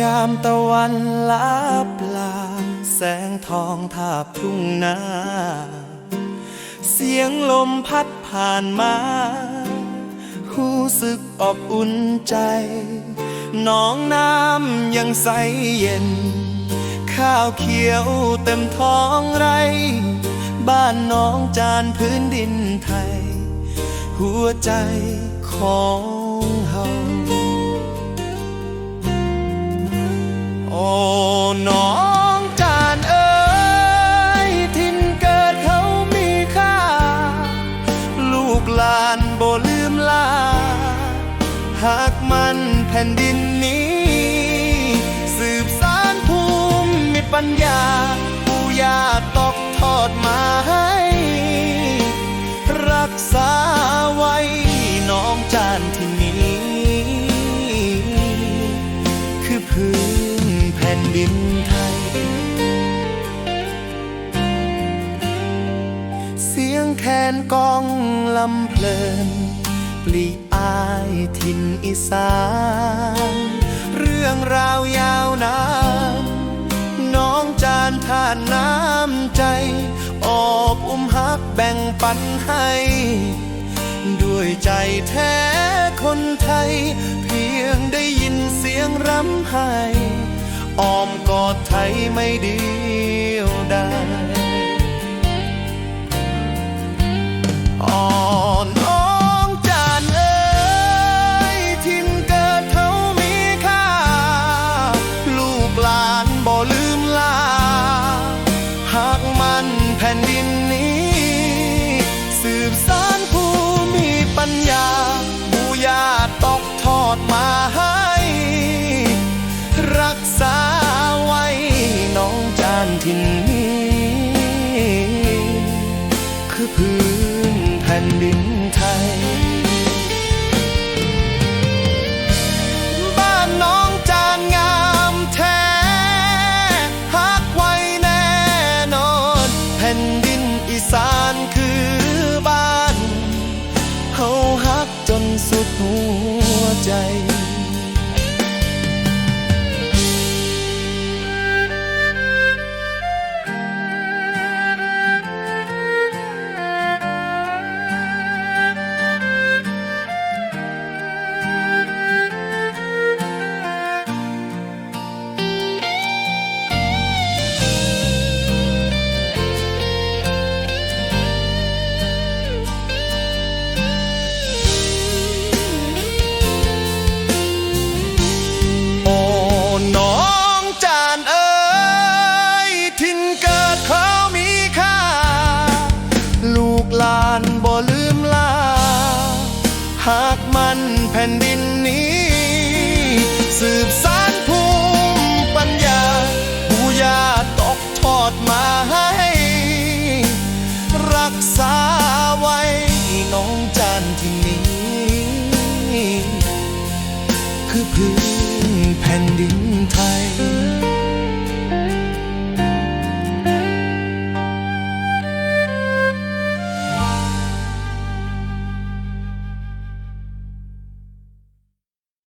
ยามตะวันลับลา แสงทองทาบทุ่งนา เสียงลมพัดผ่านมาหูสึกอบอุ่นใจหน้องน้ำยังใสเย็น ข้าวเขียวเต็มท้องไร บ้านน้องจานพื้นดินไทย หัวใจของเฮา น้องจานเอ๋ยทินเกิดเขามีค่า ลูกหลานโบลืมลา หากมันแผ่นดินนี้ สืบสานภูมิปัญญาปู่ย่าตอกทอดมาให้ ดินไทย เสียงแคนกองลำเพลิน ปลีอายถิ่นอีสาน เรื่องราวยาวนานน้องจานทานน้ำใจออบอุ้มฮักแบ่งปันให้ ด้วยใจแท้คนไทย เพียงได้ยินเสียงรำไห้ อ้อมกอดไทยไม่เดียวดาย คือพื้นแผ่นดินไทย บ้านน้องจานงามแท้ฮักไว้แน่นอน แผ่นดินอีสานคือบ้านเฮาฮักจนสุดหัวใจ มันแผ่นดินนี้ สืบสานภูมิปัญญาบูญาตกทอดมาให้ รักษาไว้น้องจานที่นี้ คือพื้นแผ่นดินไทย